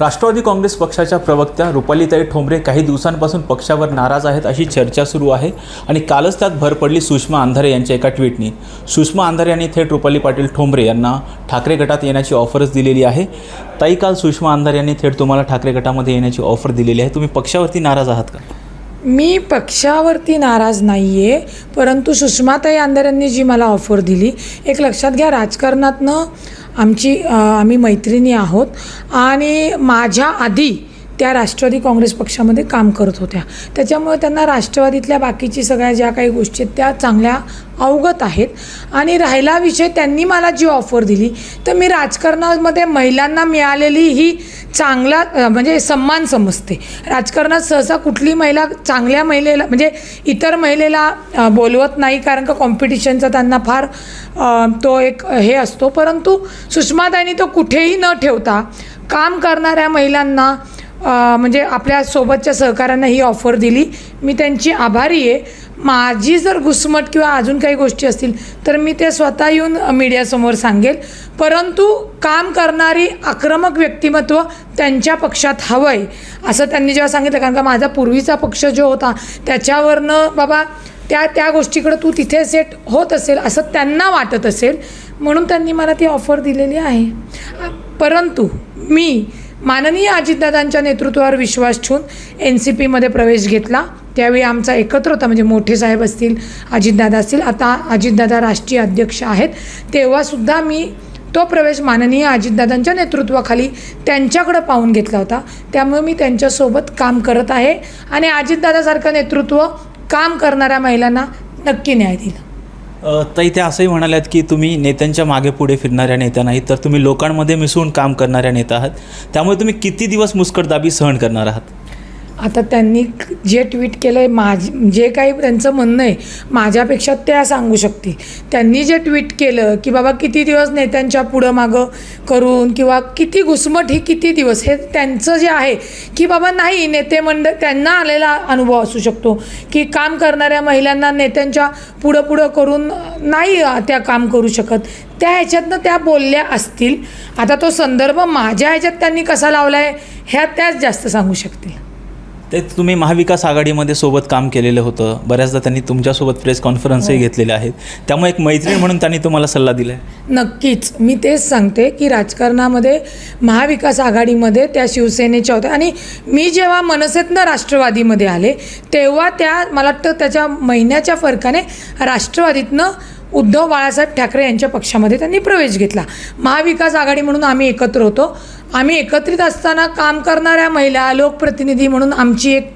राष्ट्रवादी काँग्रेस पक्षाच्या प्रवक्त्या रुपालीताई ठोंबरे काही दिवसांपासून पक्षावर नाराज आहेत अशी चर्चा सुरू आहे आणि कालच त्यात भर पडली सुषमा अंधारे यांच्या एका ट्विटनी. सुषमा अंधारे यांनी थेट रुपाली पाटील ठोंबरे यांना ठाकरे गटात येण्याची ऑफरच दिलेली आहे. ताई काल सुषमा अंधारे यांनी थेट तुम्हाला ठाकरे गटामध्ये येण्याची ऑफर दिलेली आहे. तुम्ही पक्षावरती नाराज आहात का? मी पक्षावरती नाराज नाही आहे परंतु सुषमाताई आंदर यांनी जी मला ऑफर दिली एक लक्षात घ्या राजकारणातनं आमची आम्ही मैत्रिणी आहोत. आणि माझ्या आधी त्या राष्ट्रवादी काँग्रेस पक्षामध्ये काम करत होत्या. त्याच्यामुळे त्यांना राष्ट्रवादीतल्या बाकीची सगळ्या ज्या काही गोष्टी आहेत त्या चांगल्या अवगत आहेत. आणि राहिला विषय त्यांनी मला जी ऑफर दिली तर मी राजकारणामध्ये महिलांना मिळालेली ही चांगला म्हणजे सन्मान समजते. राजकारणात सहसा कुठली महिला चांगल्या महिलेला म्हणजे इतर महिलेला बोलवत नाही कारण का कॉम्पिटिशनचा त्यांना फार तो एक हे असतो. परंतु सुषमाताईंनी तो कुठेही न ठेवता काम करणाऱ्या महिलांना म्हणजे आपल्या सोबतच्या सहकाऱ्यांना ही ऑफर दिली. मी त्यांची आभारी आहे. माझी जर घुसमट किंवा अजून काही गोष्टी असतील तर मी ते स्वतः येऊन मीडियासमोर सांगेल. परंतु काम करणारी आक्रमक व्यक्तिमत्व त्यांच्या पक्षात हवं आहे असं त्यांनी जेव्हा सांगितलं. कारण का माझा पूर्वीचा पक्ष जो होता त्याच्यावरनं बाबा त्या त्या गोष्टीकडं तू तिथे सेट होत असेल असं त्यांना वाटत असेल. म्हणून त्यांनी मला ती ऑफर दिलेली आहे. परंतु मी माननीय अजितदादांच्या नेतृत्वावर विश्वास ठेवून एन सी पीमध्ये प्रवेश घेतला. त्यावेळी आमचा एकत्र होता म्हणजे मोठे साहेब असतील अजितदादा असतील. आता अजितदादा राष्ट्रीय अध्यक्ष आहेत. तेव्हासुद्धा मी तो प्रवेश माननीय अजितदादांच्या नेतृत्वाखाली त्यांच्याकडं पाहून घेतला होता. त्यामुळे मी त्यांच्यासोबत काम करत आहे आणि अजितदादासारखं नेतृत्व काम करणाऱ्या महिलांना नक्की न्याय दिला. ताई त्या असंही म्हणाल्यात की तुम्ही नेत्यांच्या मागे पुढे फिरणाऱ्या नेत्या नाहीत तर तुम्ही लोकांमध्ये मिसळून काम करणाऱ्या नेता आहात. त्यामुळे तुम्ही किती दिवस मुस्कटदाबी सहन करणार आहात? आता त्यांनी जे ट्विट केलं आहे माझ जे काही त्यांचं म्हणणं आहे माझ्यापेक्षा त्या सांगू शकतील. त्यांनी जे ट्विट केलं की बाबा किती दिवस नेत्यांच्या पुढं मागं करून किंवा किती घुसमट ही किती दिवस हे त्यांचं जे आहे की बाबा नाही नेते मंडळ त्यांना आलेला अनुभव असू शकतो की काम करणाऱ्या महिलांना नेत्यांच्या पुढं पुढं करून नाही त्या काम करू शकत. त्या ह्याच्यातनं त्या बोलल्या असतील. आता तो संदर्भ माझ्या ह्याच्यात त्यांनी कसा लावला आहे ह्या त्याच जास्त सांगू शकतील. ते तुम्ही महाविकास आघाडीमध्ये सोबत काम केलेलं होतं. बऱ्याचदा त्यांनी तुमच्यासोबत प्रेस कॉन्फरन्सही घेतलेल्या आहेत. त्यामुळे एक मैत्रीण म्हणून त्यांनी तुम्हाला सल्ला दिला आहे नक्कीच. मी तेच सांगते की राजकारणामध्ये महाविकास आघाडीमध्ये त्या शिवसेनेच्या होत्या. आणि मी जेव्हा मनसेतनं राष्ट्रवादीमध्ये आले तेव्हा त्या मला वाटतं त्याच्या महिन्याच्या फरकाने राष्ट्रवादीतनं उद्धव बाळासाहेब ठाकरे यांच्या पक्षामध्ये त्यांनी प्रवेश घेतला. महाविकास आघाडी म्हणून आम्ही एकत्र होतो. आम्ही एकत्रित असताना काम करणाऱ्या महिला लोकप्रतिनिधी म्हणून आमची एक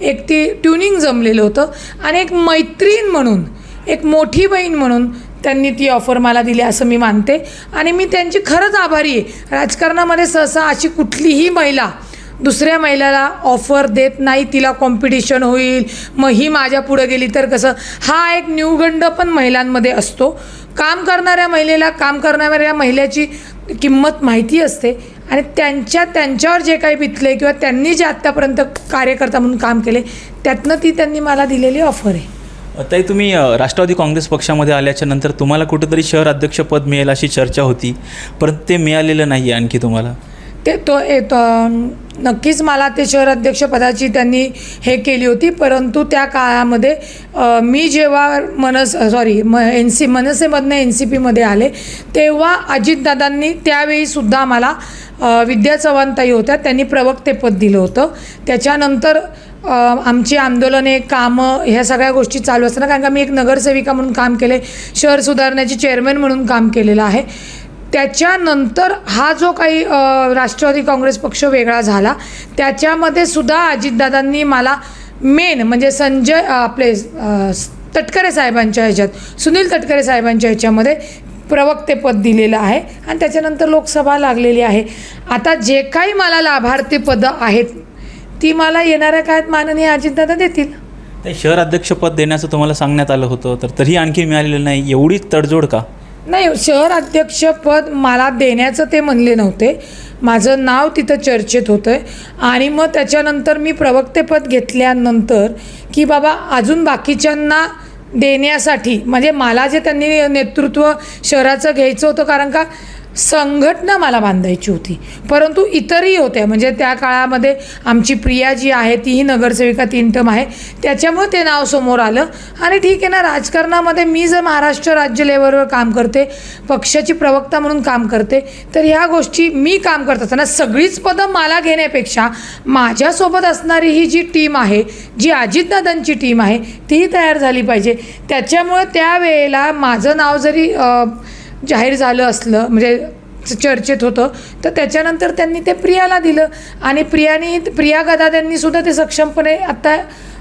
एक ती ट्युनिंग जमलेलं होतं. आणि एक मैत्रीण म्हणून एक मोठी बहीण म्हणून त्यांनी ती ऑफर मला दिली असं मी मानते. आणि मी त्यांची खरंच आभारी आहे. राजकारणामध्ये सहसा अशी कुठलीही महिला दुसऱ्या महिलाला ऑफर देत नाही तिला कॉम्पिटिशन होईल. मग ही माझ्या पुढं गेली तर कसं? हा एक न्यूगंड पण महिलांमध्ये असतो. काम करणाऱ्या महिलेला काम करणाऱ्या महिलेची किंमत माहिती असते. आणि त्यांच्या त्यांच्यावर जे काही बितले किंवा त्यांनी जे आत्तापर्यंत कार्यकर्ता म्हणून काम केले त्यातनं ती त्यांनी मला दिलेली ऑफर आहे. ताई तुम्ही राष्ट्रवादी काँग्रेस पक्षामध्ये आल्याच्यानंतर तुम्हाला कुठंतरी शहर अध्यक्षपद मिळेल अशी चर्चा होती परंतु ते मिळालेलं नाही आहे आणखी तुम्हाला. ते तो ए नक्कीच मला ते शहर अध्यक्षपदाची त्यांनी हे केली होती. परंतु त्या काळामध्ये मी जेव्हा मनस सॉरी म एन सी मनसेमधनं एन सी पीमध्ये आले तेव्हा अजितदादांनी त्यावेळीसुद्धा मला विद्या चव्हाणताई होत्या. त्यांनी प्रवक्तेपद दिलं होतं. त्याच्यानंतर आमची आंदोलने कामं ह्या सगळ्या गोष्टी चालू असताना कारण का मी एक नगरसेविका म्हणून काम केले शहर सुधारण्याची चेअरमॅन म्हणून काम केलेलं आहे. त्याच्यानंतर हा जो काही राष्ट्रवादी काँग्रेस पक्ष वेगळा झाला त्याच्यामध्ये सुद्धा अजितदादांनी मला मेन म्हणजे संजय आपले तटकरे साहेबांच्या ह्याच्यात सुनील तटकरे साहेबांच्या ह्याच्यामध्ये प्रवक्तेपद दिलेलं आहे आणि त्याच्यानंतर लोकसभा लागलेली आहे. आता जे काही मला लाभार्थी पदं आहेत ती मला येणाऱ्या काळात माननीय अजितदादा देतील. ते शहर अध्यक्षपद देण्याचं तुम्हाला सांगण्यात आलं होतं तर तरी आणखी मिळालेलं नाही. एवढी तडजोड का? नाही शहर अध्यक्षपद मला देण्याचं ते म्हणले नव्हते. माझं नाव तिथं चर्चेत होतं आहे आणि मग त्याच्यानंतर मी प्रवक्तेपद घेतल्यानंतर की बाबा अजून बाकीच्यांना देण्यासाठी म्हणजे मला जे त्यांनी नेतृत्व शहराचं घ्यायचं होतं कारण का संघटना मला बांधायची होती. परंतु इतरही होत्या. म्हणजे त्या काळामध्ये आमची प्रिया जी आहे तीही नगरसेविका तीन टम आहे. त्याच्यामुळे ते नाव समोर आलं. आणि ठीक आहे ना राजकारणामध्ये मी जर महाराष्ट्र राज्य लेवलवर काम करते पक्षाची प्रवक्ता म्हणून काम करते तर ह्या गोष्टी मी काम करत असताना सगळीच पदं मला घेण्यापेक्षा माझ्यासोबत असणारी ही जी टीम आहे जी अजितदादांची टीम आहे तीही तयार झाली पाहिजे. त्याच्यामुळे त्यावेळेला माझं नाव जरी जाहीर झालं असलं म्हणजे चर्चेत होतं तर त्याच्यानंतर त्यांनी ते प्रियाला दिलं. आणि प्रियानी प्रिया गदाद्यांनी सुद्धा ते सक्षमपणे आत्ता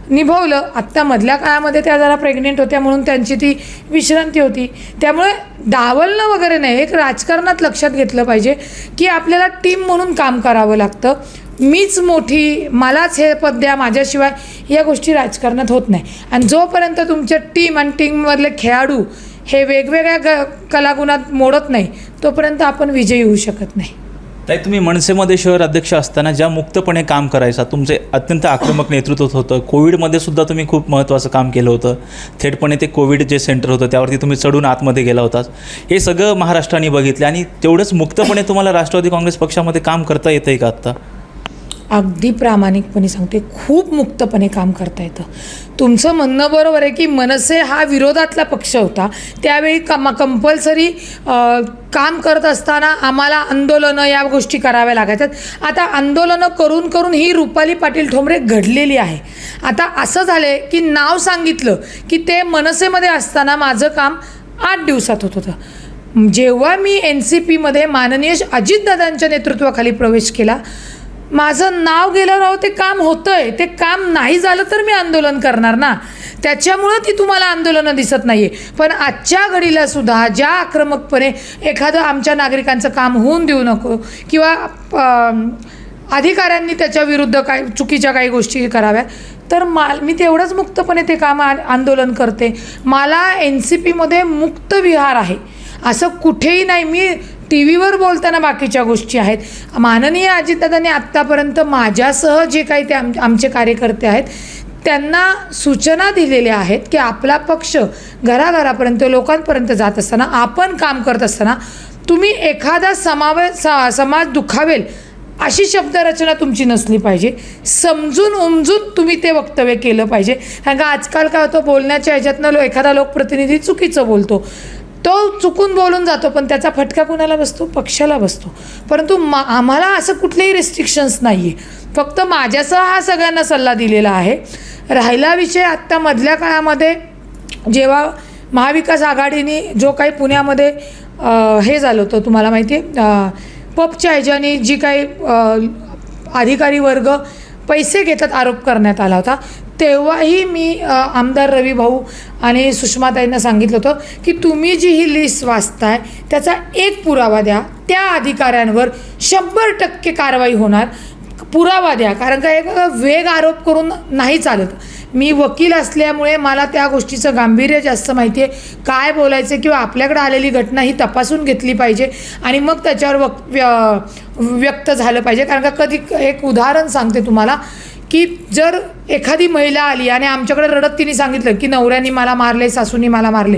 निभवलं. आत्ता मधल्या काळामध्ये त्या जरा प्रेग्नेंट होत्या म्हणून त्यांची ती विश्रांती होती. त्यामुळे डावलणं वगैरे नाही एक राजकारणात लक्षात घेतलं पाहिजे की आपल्याला टीम म्हणून काम करावं लागतं. मीच मोठी मलाच हे पद द्या माझ्याशिवाय या गोष्टी राजकारणात होत नाही. आणि जोपर्यंत तुमच्या टीम आणि टीममधले खेळाडू हे वेगवेगळ्या ग कलागुणात मोडत नाही तोपर्यंत आपण विजयी होऊ शकत नाही. ताई तुम्ही मनसेमध्ये शहर अध्यक्ष असताना ज्या मुक्तपणे काम करायचा तुमचे अत्यंत आक्रमक नेतृत्व होतं कोविडमध्ये सुद्धा तुम्ही खूप महत्त्वाचं काम केलं होतं. थेटपणे ते कोविड जे सेंटर होतं त्यावरती तुम्ही चढून आतमध्ये गेला होतात हे सगळं महाराष्ट्राने बघितलं आणि तेवढंच मुक्तपणे तुम्हाला राष्ट्रवादी काँग्रेस पक्षामध्ये काम करता येतं आहे का आत्ता? अगदी प्रामाणिकपणे सांगते खूप मुक्तपणे काम करता येतं. तुमचं म्हणणं बरोबर आहे की मनसे हा विरोधातला पक्ष होता. त्यावेळी कम कंपल्सरी काम करत असताना आम्हाला आंदोलनं या गोष्टी कराव्या लागायच्यात. आता आंदोलनं करून करून ही रुपाली पाटील ठोंबरे घडलेली आहे. आता असं झालं आहे की नाव सांगितलं की ते मनसेमध्ये असताना माझं काम आठ दिवसात होत होतं. जेव्हा मी एन सी पीमध्ये माननीय अजितदादांच्या नेतृत्वाखाली प्रवेश केला माझं नाव गेल्यावर अहो ते काम होतंय. ते काम नाही झालं तर मी आंदोलन करणार ना. त्याच्यामुळं ती तुम्हाला आंदोलनं दिसत नाही आहे पण आजच्या घडीला सुद्धा ज्या आक्रमकपणे एखादं आमच्या नागरिकांचं काम होऊन देऊ नको किंवा अधिकाऱ्यांनी त्याच्या विरुद्ध काय चुकीच्या काही गोष्टी कराव्या तर मा मी तेवढंच मुक्तपणे ते काम आंदोलन करते. मला एन सी पीमध्ये मुक्त विहार आहे. असं कुठेही नाही. मी टी व्हीवर बोलताना बाकीच्या गोष्टी आहेत. माननीय अजितदादांनी आत्तापर्यंत माझ्यासह जे काही ते आम आमचे कार्यकर्ते आहेत त्यांना सूचना दिलेल्या आहेत की आपला पक्ष घराघरापर्यंत लोकांपर्यंत जात असताना आपण काम करत असताना तुम्ही एखादा समावे सा समाज दुखावेल अशी शब्दरचना तुमची नसली पाहिजे. समजून उमजून तुम्ही ते वक्तव्य केलं पाहिजे. कारण का आजकाल काय होतं बोलण्याच्या ह्याच्यातनं लो एखादा लोकप्रतिनिधी चुकीचं बोलतो. तो चुकून बोलून जातो पण त्याचा फटका कुणाला बसतो? पक्षाला बसतो. परंतु मा आम्हाला असं कुठलेही रिस्ट्रिक्शन्स नाही आहे फक्त माझ्यासह हा सगळ्यांना सल्ला दिलेला आहे. राहिला विषय आत्ता मधल्या काळामध्ये जेव्हा महाविकास आघाडीने जो काही पुण्यामध्ये हे झालं होतं तुम्हाला माहिती आहे पपच्या ह्याच्याने जी काही अधिकारी वर्ग पैसे घेतात आरोप करण्यात आला होता. तेव्हाही मी आमदार रवी भाऊ आणि सुषमाताईंना सांगितलं होतं की तुम्ही जी ही लिस्ट वाचताय त्याचा एक पुरावा द्या. त्या अधिकाऱ्यांवर शंभर टक्के कारवाई होणार. पुरावा द्या. कारण का एक वेग आरोप करून नाही चालत. मी वकील असल्यामुळे मला त्या गोष्टीचं गांभीर्य जास्त माहिती आहे काय बोलायचं किंवा आपल्याकडे आलेली घटना ही तपासून घेतली पाहिजे आणि मग त्याच्यावर वक व्य व्यक्त झालं पाहिजे. कारण का कधी एक उदाहरण सांगते तुम्हाला. की जर एखादी महिला आली आणि आमच्याकडे रडत तिने सांगितलं की नवऱ्याने मला मारले सासूनी मला मारले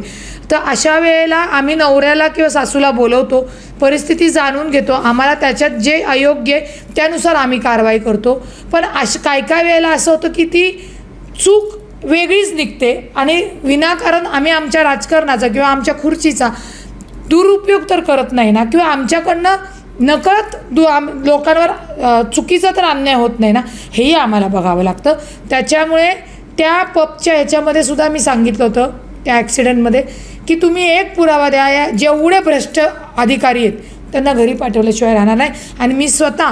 तर अशा वेळेला आम्ही नवऱ्याला किंवा सासूला बोलवतो परिस्थिती जाणून घेतो आम्हाला त्याच्यात जे अयोग्य आहे त्यानुसार आम्ही कारवाई करतो. पण अश काय काय वेळेला असं होतं की ती चूक वेगळीच निघते आणि विनाकारण आम्ही आमच्या राजकारणाचा किंवा आमच्या खुर्चीचा दुरुपयोग तर करत नाही ना किंवा आमच्याकडनं नकळत दु आम लोकांवर चुकीचं चुकीचा तर अन्याय होत नाही ना? हेही आम्हाला बघावं लागतं. त्याच्यामुळे त्या पबच्या ह्याच्यामध्ये सुद्धा मी सांगितलं होतं त्या ॲक्सिडेंटमध्ये की तुम्ही एक पुरावा द्या या जेवढे भ्रष्ट अधिकारी आहेत त्यांना घरी पाठवल्याशिवाय राहणार नाही. आणि मी स्वतः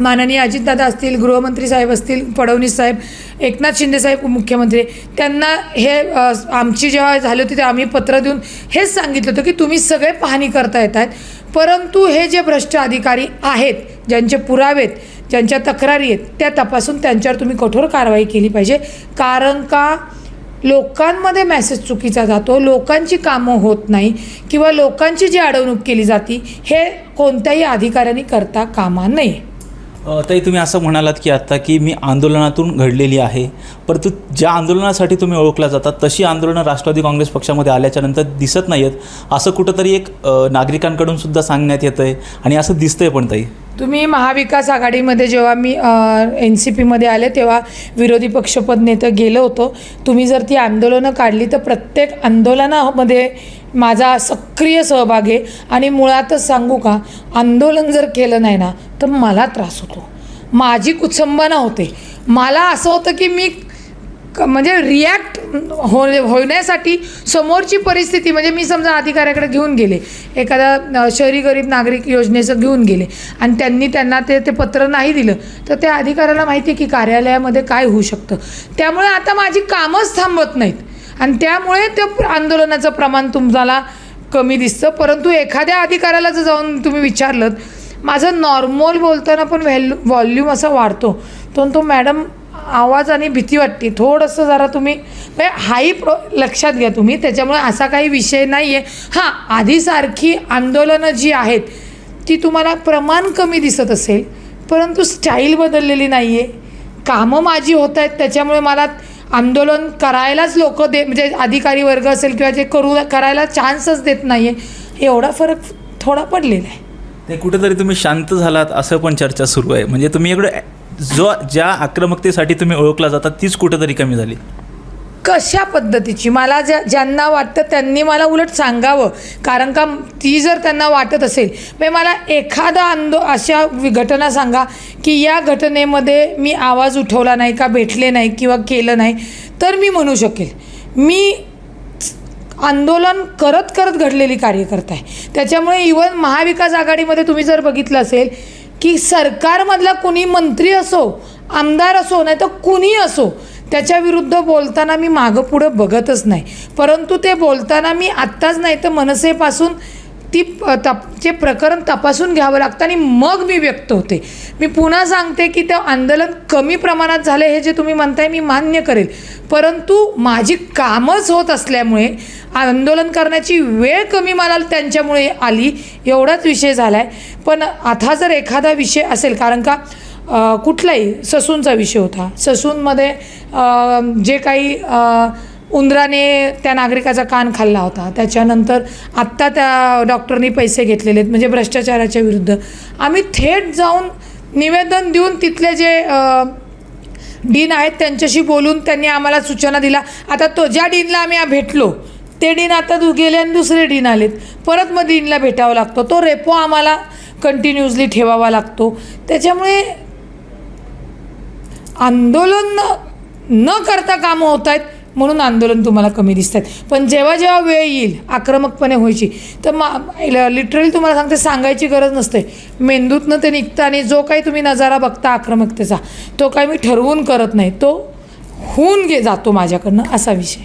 माननीय अजितदादा असतील गृहमंत्री साहेब असतील फडणवीस साहेब एकनाथ शिंदे साहेब मुख्यमंत्री त्यांना हे आमची जेव्हा झाली होती तेव्हा आम्ही पत्र देऊन हेच सांगितलं होतं की तुम्ही सगळे पाहणी करता येत आहेत. परंतु हे जे भ्रष्ट अधिकारी आहेत ज्यांचे पुरावे आहेत ज्यांच्या तक्रारी आहेत त्या तपासून त्यांच्यावर तुम्ही कठोर कारवाई केली पाहिजे. कारण का? लोकांमध्ये मेसेज चुकीचा जातो लोकांची कामं होत नाही किंवा लोकांची जी अडवणूक केली जाती हे कोणत्याही अधिकाऱ्यांनी करता कामा नये. ताई तुम्ही असं म्हणालात की आत्ता की मी आंदोलनातून घडलेली आहे. परंतु ज्या आंदोलनासाठी तुम्ही ओळखला जातात तशी आंदोलनं राष्ट्रवादी काँग्रेस पक्षामध्ये आल्याच्यानंतर दिसत नाही आहेत असं कुठंतरी एक नागरिकांकडून सुद्धा सांगण्यात येतं आहे आणि असं दिसतंय पण ताई. तुम्ही महाविकास आघाडीमध्ये जेव्हा मी एन सी पीमध्ये आले तेव्हा विरोधी पक्षपद नेतं गेलं होतं. तुम्ही जर ती आंदोलनं काढली तर प्रत्येक आंदोलनामध्ये माझा सक्रिय सहभाग आहे आणि मुळातच सांगू का आंदोलन जर केलं नाही ना तर मला त्रास होतो. माझी कुचंबना होते. मला असं होतं की मी क- म्हणजे रिॲक्ट हो होण्यासाठी समोरची परिस्थिती म्हणजे मी समजा अधिकाऱ्याकडे घेऊन गेले एखादा शहरी गरीब नागरिक योजनेचं घेऊन गेले आणि त्यांनी त्यांना ते ते पत्र नाही दिलं तर त्या अधिकाऱ्याला माहिती आहे की कार्यालयामध्ये काय होऊ शकतं. त्यामुळे आता माझी कामच थांबत नाहीत. आणि त्यामुळे त्या आंदोलनाचं प्रमाण तुम्हाला कमी दिसतं. परंतु एखाद्या अधिकाऱ्याला जर जाऊन तुम्ही विचारलं माझं नॉर्मल बोलताना पण व्हॅल्यू व्हॉल्यूम असा वाढतो. तो तो मॅडम आवाज आणि भीती वाटते. थोडंसं जरा तुम्ही म्हणजे हाही प्रो लक्षात घ्या तुम्ही. त्याच्यामुळे असा काही विषय नाही आहे हां आधीसारखी आंदोलनं जी आहेत ती तुम्हाला प्रमाण कमी दिसत असेल परंतु स्टाईल बदललेली नाही आहे कामं माझी होत आहेत त्याच्यामुळे मला आंदोलन करायलाच लोक दे म्हणजे अधिकारी वर्ग असेल किंवा जे करू करायला चान्सच देत नाही आहे एवढा फरक थोडा पडलेला आहे. ते कुठेतरी तुम्ही शांत झालात असं पण चर्चा सुरू आहे. म्हणजे तुम्ही इकडे जो ज्या आक्रमकतेसाठी तुम्ही ओळखला जातात तीच कुठेतरी कमी झाली. कशा पद्धतीची? मला ज्या ज्यांना वाटतं त्यांनी मला उलट सांगावं. कारण का ती जर त्यांना वाटत असेल म्हणजे मला एखादा आंदो अशा घटना सांगा की या घटनेमध्ये मी आवाज उठवला नाही का भेटले नाही किंवा केलं नाही तर मी म्हणू शकेल. मी आंदोलन करत करत घडलेली कार्यकर्ता आहे त्याच्यामुळे इवन महाविकास आघाडीमध्ये तुम्ही जर बघितलं असेल की सरकारमधला कुणी मंत्री असो आमदार असो नाही तर कुणी असो त्याच्या विरुद्ध बोलताना मी मागं पुढं बघतच नाही. परंतु ते बोलताना मी आत्ताच नाही तर मनसेपासून ती प- तप जे प्रकरण तपासून घ्यावं लागतं आणि मग मी व्यक्त होते. मी पुन्हा सांगते की ते आंदोलन कमी प्रमाणात झाले हे जे तुम्ही म्हणताय मी मान्य करेल. परंतु माझी कामच होत असल्यामुळे आंदोलन करण्याची वेळ कमी मला त्यांच्यामुळे आली एवढाच विषय झाला आहे पण आता जर एखादा विषय असेल कारण का कुठलाही ससूनचा विषय होता. ससूनमध्ये जे काही उंदराने त्या नागरिकाचा कान खाल्ला होता. त्याच्यानंतर आत्ता त्या डॉक्टरनी पैसे घेतलेले आहेत म्हणजे भ्रष्टाचाराच्या विरुद्ध. आम्ही थेट जाऊन निवेदन देऊन तिथले जे डीन आहेत त्यांच्याशी बोलून त्यांनी आम्हाला सूचना दिला आता तो ज्या डीनला आम्ही भेटलो ते डीन आता दु गेले आणि दुसरे डीन आलेत. परत मग डीनला भेटावा लागतो. तो रेपो आम्हाला कंटिन्युअसली ठेवावा लागतो. त्याच्यामुळे आंदोलन न- न करता कामं होत आहेत म्हणून आंदोलन तुम्हाला कमी दिसत आहेत. पण जेव्हा जेव्हा वेळ येईल आक्रमकपणे व्हायची तर मा लिटरली तुम्हाला सांगते सांगायची गरज नसते. मेंदूतनं ते निघतं आणि जो काही तुम्ही नजारा बघता आक्रमकतेचा तो काही मी ठरवून करत नाही. तो होऊन गे जातो माझ्याकडनं असा विषय.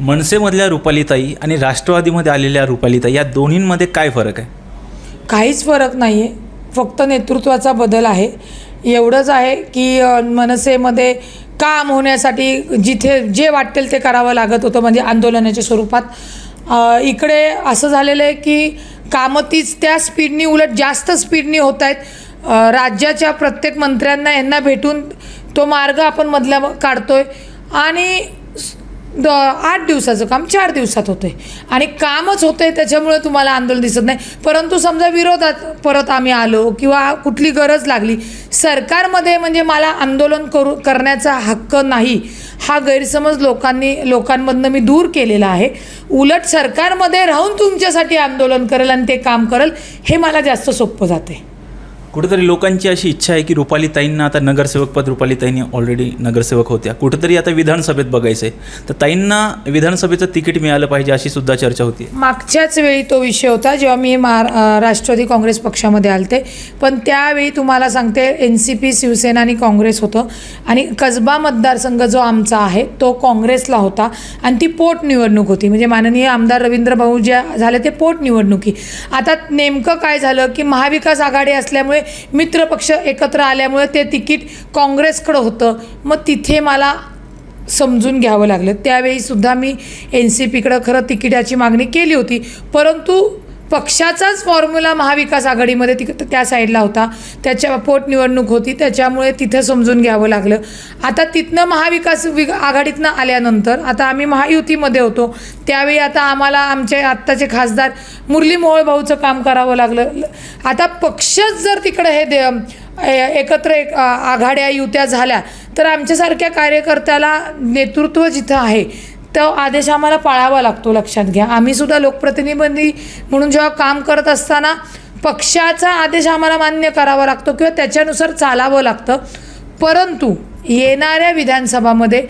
मनसेमधल्या रुपालीताई आणि राष्ट्रवादीमध्ये आलेल्या रुपालीताई या दोन्हींमध्ये काय फरक आहे? काहीच फरक नाही आहे फक्त नेतृत्वाचा बदल आहे. एवढंच आहे की मनसेमध्ये काम होण्यासाठी जिथे जे वाटेल ते करावं लागत होतं म्हणजे आंदोलनाच्या स्वरूपात. इकडे असं झालेलं आहे की कामं तीच त्या स्पीडनी उलट जास्त स्पीडनी होत आहेत. राज्याच्या प्रत्येक मंत्र्यांना यांना भेटून तो मार्ग आपण मधल्या काढतोय. आणि द आठ दिवसाचं काम चार दिवसात होतं आहे आणि कामच होतं आहे त्याच्यामुळे तुम्हाला आंदोलन दिसत नाही. परंतु समजा विरोधात परत आम्ही आलो किंवा कुठली गरज लागली सरकारमध्ये म्हणजे मला आंदोलन करू करण्याचा हक्क नाही हा गैरसमज लोकांनी लोकांमधनं मी दूर केलेला आहे. उलट सरकारमध्ये राहून तुमच्यासाठी आंदोलन करेल आणि ते काम करेल हे मला जास्त सोपं जाते कुठेतरी लोकांची अशी इच्छा आहे की रुपालीताईंना आता नगरसेवक पद रुपालीताईंनी ऑलरेडी नगरसेवक होत्या. कुठेतरी आता विधानसभेत बघायचं आहे तर ताईंना विधानसभेचं तिकीट मिळालं पाहिजे अशी सुद्धा चर्चा होती. मागच्याच वेळी तो विषय होता जेव्हा मी महा राष्ट्रवादी काँग्रेस पक्षामध्ये आलते. पण त्यावेळी तुम्हाला सांगते एन सी पी शिवसेना आणि काँग्रेस होतं. आणि कसबा मतदारसंघ जो आमचा आहे तो काँग्रेसला होता. आणि ती पोटनिवडणूक होती. म्हणजे माननीय आमदार रवींद्र भाऊ ज्या झाले ते पोटनिवडणुकी आता नेमकं काय झालं की महाविकास आघाडी असल्यामुळे मित्रपक्ष एकत्र आल्यामुळे ते तिकीट काँग्रेसकडं होतं. मग तिथे मला समजून घ्यावं लागलं. त्यावेळीसुद्धा मी एन सी पीकडं खरं तिकिटाची मागणी केली होती. परंतु पक्षाचाच फॉर्म्युला महाविकास आघाडीमध्ये तिक त्या साईडला होता. त्याच्या पोटनिवडणूक होती. त्याच्यामुळे तिथं समजून घ्यावं लागलं. आता तिथनं महाविकास वि आघाडीतनं आल्यानंतर आता आम्ही महायुतीमध्ये होतो. त्यावेळी आता आम्हाला आमचे आत्ताचे खासदार मुरली मोहोळ भाऊचं काम करावं लागलं. आता पक्षच जर तिकडं हे दे ए- एकत्र एक आघाड्या युत्या झाल्या तर आमच्यासारख्या कार्यकर्त्याला नेतृत्व जिथं आहे तो आदेश आम्हाला पाळावा लागतो लक्षात घ्या. आम्हीसुद्धा लोकप्रतिनिधी म्हणून जेव्हा काम करत असताना पक्षाचा आदेश आम्हाला मान्य करावा लागतो किंवा त्याच्यानुसार चालावं लागतं. परंतु येणाऱ्या विधानसभामध्ये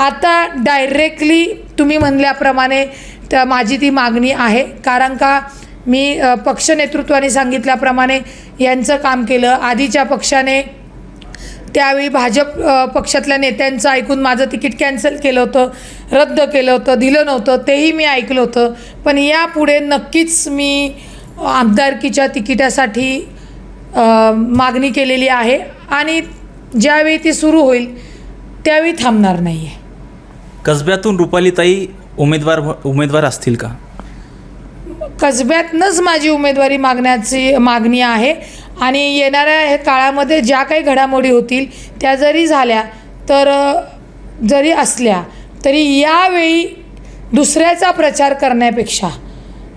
आता डायरेक्टली तुम्ही म्हणल्याप्रमाणे त्या माझी ती मागणी आहे. कारण का मी पक्ष नेतृत्वाने सांगितल्याप्रमाणे यांचं काम केलं. आधीच्या पक्षाने त्यावेळी भाजप पक्षातल्या नेत्यांचं ऐकून माझं तिकीट कॅन्सल केलं होतं रद्द केलं होतं दिलं नव्हतं तेही मी ऐकलं होतं. पण यापुढे नक्कीच मी आमदारकीच्या तिकिटासाठी मागणी केलेली आहे आणि ज्यावेळी ती सुरू होईल त्यावेळी थांबणार नाही आहे कसब्यातून रुपालीताई उमेदवार उमेदवार असतील का? कसब्यातनंच माझी उमेदवारी मागण्याची मागणी आहे. आणि येणाऱ्या हे काळामध्ये ज्या काही घडामोडी होतील त्या जरी झाल्या तर जरी असल्या तरी यावेळी दुसऱ्याचा प्रचार करण्यापेक्षा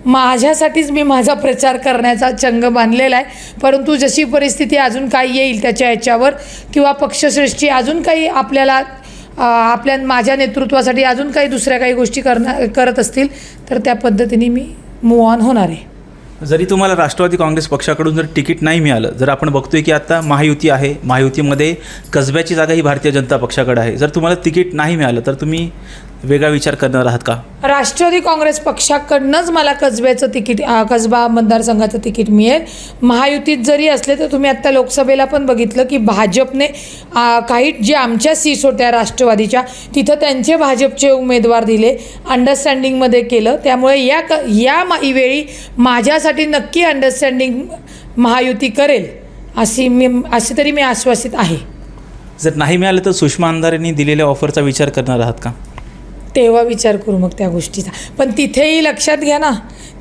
माझ्यासाठीच मी माझा प्रचार करण्याचा चंग बांधलेला आहे. परंतु जशी परिस्थिती अजून काही येईल त्याच्या याच्यावर किंवा पक्षश्रेष्ठी अजून काही आपल्याला आपल्या माझ्या नेतृत्वासाठी अजून काही दुसऱ्या काही गोष्टी करणार करत असतील तर त्या पद्धतीने मी मूव ऑन होणार आहे. जरी तुम्हाला राष्ट्रवादी काँग्रेस पक्षाकडून जर तिकीट नाही मिळालं जर आपण बघतोय की आता महायुती आहे महायुतीमध्ये कसब्याची जागा ही भारतीय जनता पक्षाकडे आहे. जर तुम्हाला तिकीट नाही मिळालं तर तुम्ही वेगळा विचार करणार आहात का? राष्ट्रवादी काँग्रेस पक्षाकडनंच मला कसब्याचं तिकीट अ, कसबा मतदारसंघाचं तिकीट मिळेल. महायुतीत जरी असले तर तुम्ही आत्ता लोकसभेला पण बघितलं की भाजपने अ, काही जे आमच्या सीट्स होत्या राष्ट्रवादीच्या तिथं त्यांचे भाजपचे उमेदवार दिले अंडरस्टँडिंगमध्ये केलं. त्यामुळे या क या मा वेळी माझ्यासाठी नक्की अंडरस्टँडिंग महायुती करेल अशी मी अशी तरी मी आश्वासित आहे. जर नाही मिळालं तर सुषमा अंधारेंनी दिलेल्या ऑफरचा विचार करणार आहात का? तेव्हा विचार करू मग त्या गोष्टीचा. पण तिथेही लक्षात घ्या ना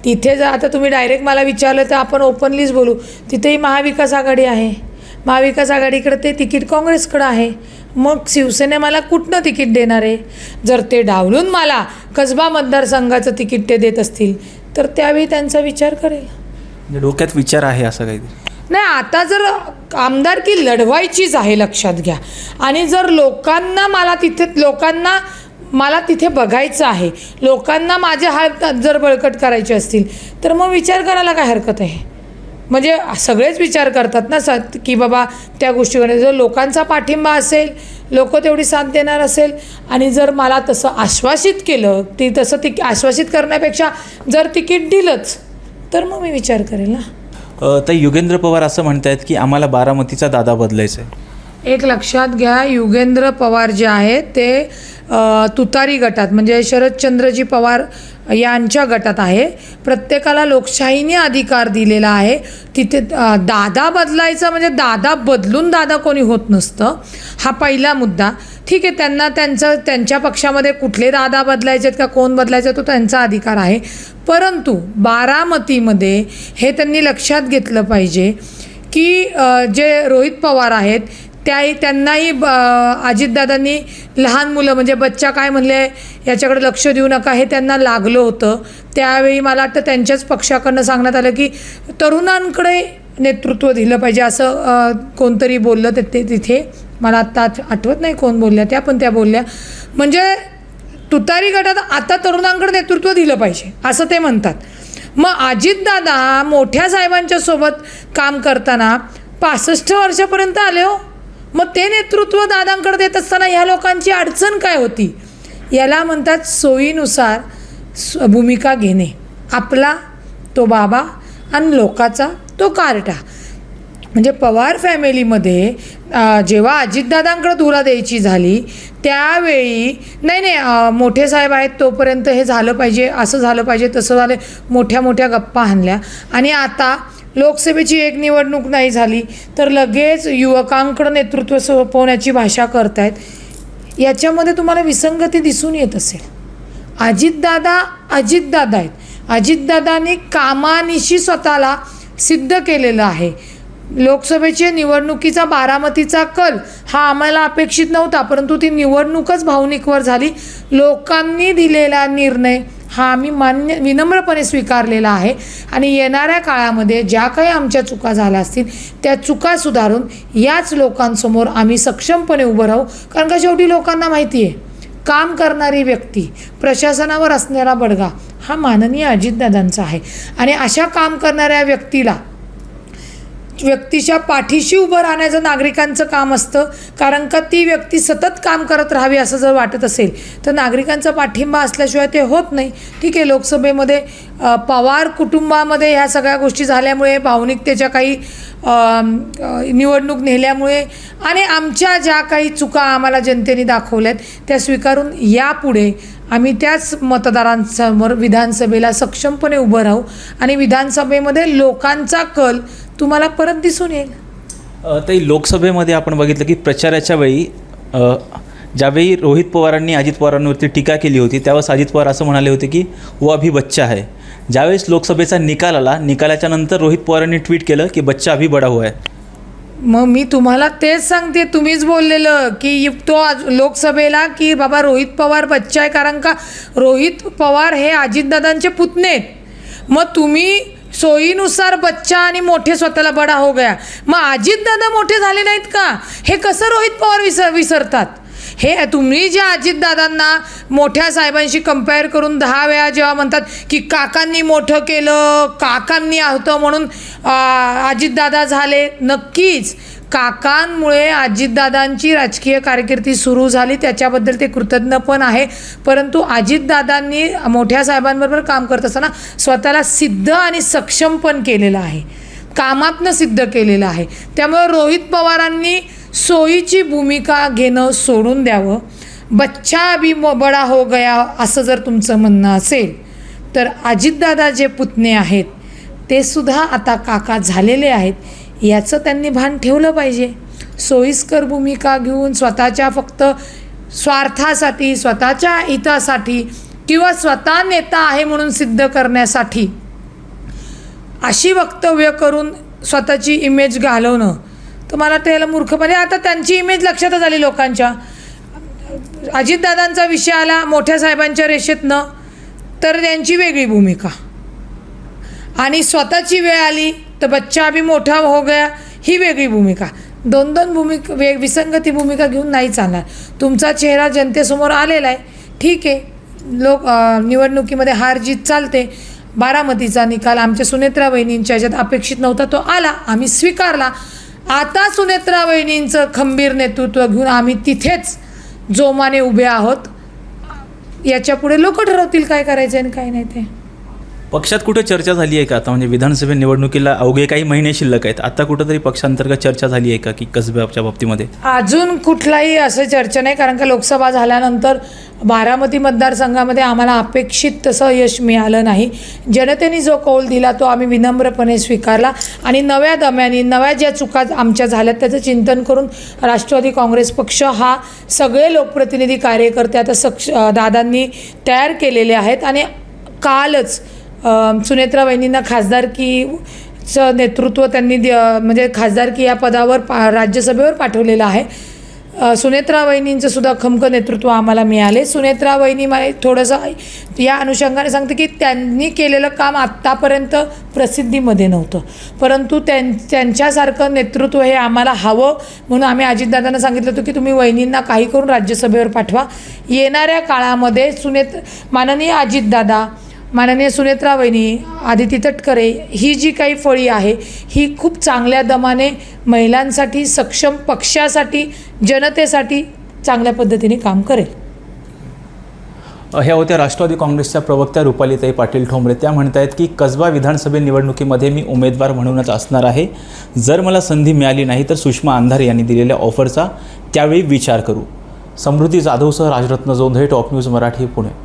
तिथे जर आता तुम्ही डायरेक्ट मला विचारलं तर आपण ओपनलीच बोलू. तिथेही महाविकास आघाडी आहे. महाविकास आघाडीकडे ते तिकीट काँग्रेसकडं आहे. मग शिवसेने मला कुठनं तिकीट देणार आहे? जर ते डावलून मला कसबा मतदारसंघाचं तिकीट ते देत असतील तर त्यावेळी त्यांचा विचार करेल. म्हणजे डोक्यात विचार आहे असं काहीतरी नाही आता जर आमदारकी लढवायचीच आहे लक्षात घ्या. आणि जर लोकांना मला तिथे लोकांना मला तिथे बघायचं आहे. लोकांना माझे हात जर बळकट करायचे असतील तर मग विचार करायला काय हरकत आहे? म्हणजे सगळेच विचार करतात ना सत की बाबा त्या गोष्टीकडे जर लोकांचा पाठिंबा असेल लोक तेवढी साथ देणार असेल आणि जर मला तसं आश्वासित केलं ती तसं ती आश्वासित करण्यापेक्षा जर तिकीट दिलंच तर मग मी विचार करेल ना. तर युगेंद्र पवार असं म्हणत आहेत की आम्हाला बारामतीचा दादा बदलायचा आहे एक लक्षात घ्या युगेंद्र पवार जे आहेत ते तुतारी गटात म्हणजे शरदचंद्रजी पवार यांच्या गटात आहे. प्रत्येकाला लोकशाहीने अधिकार दिलेला आहे. तिथे दादा बदलायचा म्हणजे दादा बदलून दादा कोणी होत नसतं. हा पहिला मुद्दा. ठीक आहे त्यांना त्यांचं त्यांच्या पक्षामध्ये कुठले दादा बदलायचे आहेत का कोण बदलायचं तो त्यांचा अधिकार आहे. परंतु बारामतीमध्ये हे त्यांनी लक्षात घेतलं पाहिजे की जे रोहित पवार आहेत त्याही त्यांनाही ब अजितदादांनी लहान मुलं म्हणजे बच्चा काय म्हणले याच्याकडे लक्ष देऊ नका हे त्यांना लागलं होतं. त्यावेळी मला वाटतं त्यांच्याच पक्षाकडनं सांगण्यात आलं की तरुणांकडे नेतृत्व दिलं पाहिजे असं कोणतरी बोललं ते ते तिथे. मला आत्ता आठवत नाही कोण बोलल्या त्या पण त्या बोलल्या. म्हणजे तुतारी गटात आता तरुणांकडे नेतृत्व दिलं पाहिजे असं ते म्हणतात. मग अजितदादा मोठ्या साहेबांच्या सोबत काम करताना पासष्ट वर्षापर्यंत आले हो. मग ते नेतृत्व दादांकडे देत असताना ह्या लोकांची अडचण काय होती? याला म्हणतात सोयीनुसार स- भूमिका घेणे. आपला तो बाबा आणि लोकाचा तो कार्टा. म्हणजे पवार फॅमिलीमध्ये जेव्हा अजितदादांकडे धुरा द्यायची झाली त्यावेळी नाही नाही मोठे साहेब आहेत तोपर्यंत हे झालं पाहिजे असं झालं पाहिजे तसं झालं मोठ्या मोठ्या गप्पा हाणल्या आणि आता लोकसभेची एक निवडणूक नाही झाली तर लगेच युवकांकडं नेतृत्व सोपवण्याची भाषा करतायत. याच्यामध्ये तुम्हाला विसंगती दिसून येत असेल. अजितदादा अजितदादा आहेत. अजितदादांनी कामानिशी स्वतःला सिद्ध केलेलं आहे. लोकसभेचे निवडणुकीचा बारामतीचा कल हा आम्हाला अपेक्षित नव्हता परंतु ती निवडणूकच भावनिकवर झाली. लोकांनी दिलेला निर्णय हा आम्ही मान्य विनम्रपणे स्वीकारलेला आहे. आणि येणाऱ्या काळामध्ये ज्या काही आमच्या चुका झाल्या असतील त्या चुका सुधारून याच लोकांसमोर आम्ही सक्षमपणे उभं राहू. कारण का शेवटी लोकांना माहिती आहे काम करणारी व्यक्ती प्रशासनावर असणारा बडगा हा माननीय अजितदादांचा आहे. आणि अशा काम करणाऱ्या व्यक्तीला व्यक्तीच्या पाठीशी उभं राहण्याचं नागरिकांचं काम असतं. कारण का ती व्यक्ती सतत काम करत राहावी असं जर वाटत असेल तर नागरिकांचा पाठिंबा असल्याशिवाय ते होत नाही. ठीक आहे लोकसभेमध्ये पवार कुटुंबामध्ये ह्या सगळ्या गोष्टी झाल्यामुळे भावनिकतेच्या काही निवडणूक नेल्यामुळे आणि आमच्या ज्या काही चुका आम्हाला जनतेने दाखवल्यात त्या स्वीकारून यापुढे आम्ही त्याच मतदारांसमोर विधानसभेला सक्षमपणे उभं राहू आणि विधानसभेमध्ये लोकांचा कल तुम्हाला परत दिसून येईल. ते लोकसभेमध्ये आपण बघितलं की प्रचाराच्या वेळी ज्यावेळी रोहित पवारांनी अजित पवारांवरती टीका केली होती त्यावेळेस अजित पवार असं म्हणाले होते की वो अभी बच्चा है. ज्यावेळेस लोकसभेचा निकाल आला निकालाच्या नंतर रोहित पवारांनी ट्विट केलं की बच्चा अभी बडा हुआ है. मग मी तुम्हाला तेच सांगते तुम्हीच बोललेलं की तो आज लोकसभेला की बाबा रोहित पवार बच्चा आहे कारण का रोहित पवार हे अजितदादांचे पुतणे आहेत. मग तुम्ही सोयीनुसार बच्चा आणि मोठे स्वतःला बडा हो गया. मग अजितदादा मोठे झाले नाहीत का? हे कसं रोहित पवार विसर विसरतात? हे तुम्ही ज्या अजितदादांना मोठ्या साहेबांशी कंपेअर करून दहा वेळा जेव्हा म्हणतात की काकांनी मोठं केलं काकांनी होतं म्हणून अजितदादा झाले नक्कीच काकांमुळे अजितदादांची राजकीय कारकिर्दी सुरू झाली त्याच्याबद्दल ते कृतज्ञ पण आहे. परंतु अजितदादांनी मोठ्या साहेबांबरोबर काम करत असताना स्वतःला सिद्ध आणि सक्षम पण केलेलं आहे. कामातनं सिद्ध केलेलं आहे. त्यामुळे रोहित पवारांनी सोयीची भूमिका घेणं सोडून द्यावं. बच्चा अभी बडा हो गया असं जर तुमचं म्हणणं असेल तर अजितदादा जे पुतणे आहेत ते सुद्धा आता काका झालेले आहेत याचं त्यांनी भान ठेवलं पाहिजे. सोयीस्कर भूमिका घेऊन स्वतःच्या फक्त स्वार्थासाठी स्वतःच्या हितासाठी किंवा स्वतः नेता आहे म्हणून सिद्ध करण्यासाठी अशी वक्तव्य करून स्वतःची इमेज घालवणं तर मला त्याला मूर्खपणे आता त्यांची इमेज लक्षातच आली लोकांच्या. अजितदादांचा विषय आला मोठ्या साहेबांच्या रेषेतनं तर त्यांची वेगळी भूमिका. आणि स्वतःची वेळ आली तर बच्चा अभी मोठा हो गया ही वेगळी भूमिका. दोन दोन भूमिका वे विसंगती भूमिका घेऊन नाही चालणार. तुमचा चेहरा जनतेसमोर आलेला आहे ठीक आहे. लोक निवडणुकीमध्ये हार जीत चालते. बारामतीचा निकाल आमच्या सुनेत्रा वहिनींच्या ह्याच्यात अपेक्षित नव्हता तो आला. आम्ही स्वीकारला. आता सुनेत्रा वहिनींचं खंबीर नेतृत्व घेऊन आम्ही तिथेच जोमाने उभे आहोत. याच्यापुढे लोक ठरवतील काय करायचं आणि काय नाही ते. पक्षात कुठे चर्चा झाली आहे का? आता म्हणजे विधानसभे निवडणुकीला अवघे काही महिने शिल्लक आहेत. आता कुठंतरी पक्षांतर्गत चर्चा झाली आहे का की कसब्याच्या बाबतीमध्ये? अजून कुठलाही असं चर्चा नाही कारण का लोकसभा झाल्यानंतर बारामती मतदारसंघामध्ये आम्हाला अपेक्षित तसं यश मिळालं नाही. जनतेने जो कौल दिला तो आम्ही विनम्रपणे स्वीकारला. आणि नव्या दम्याने नव्या ज्या चुका आमच्या झाल्यात त्याचं चिंतन करून राष्ट्रवादी काँग्रेस पक्ष हा सगळे लोकप्रतिनिधी कार्यकर्ते आता सक्ष दादांनी तयार केलेले आहेत. आणि कालच सुनेत्रा वहिनींना खासदारकीचं नेतृत्व त्यांनी द म्हणजे खासदारकी या पदावर पा राज्यसभेवर पाठवलेलं आहे. सुनेत्रा वहिनींचं सुद्धा खमक नेतृत्व आम्हाला मिळाले. सुनेत्रा वहिनी मला थोडंसं या अनुषंगाने सांगते की त्यांनी केलेलं काम आत्तापर्यंत प्रसिद्धीमध्ये नव्हतं. परंतु त्यां त्यांच्यासारखं नेतृत्व हे आम्हाला हवं म्हणून आम्ही अजितदादांना सांगितलं होतं की तुम्ही वहिनींना काही करून राज्यसभेवर पाठवा. येणाऱ्या काळामध्ये सुनेत माननीय अजितदादा माननीय सुनेत्रा वहिनी आदिती तटकरे ही जी काही फळी आहे ही खूप चांगल्या दमाने महिलांसाठी सक्षम पक्षासाठी जनतेसाठी चांगल्या पद्धतीने काम करेल. ह्या होत्या राष्ट्रवादी काँग्रेसच्या प्रवक्त्या रुपालीताई पाटील ठोंबरे. त्या म्हणत आहेत की कसबा विधानसभे निवडणुकीमध्ये मी उमेदवार म्हणूनच असणार आहे. जर मला संधी मिळाली नाही तर सुषमा अंधारे यांनी दिलेल्या ऑफरचा त्यावेळी विचार करू. Samruddhi जाधवसह Rajratna Jondhale top news Marathi Pune.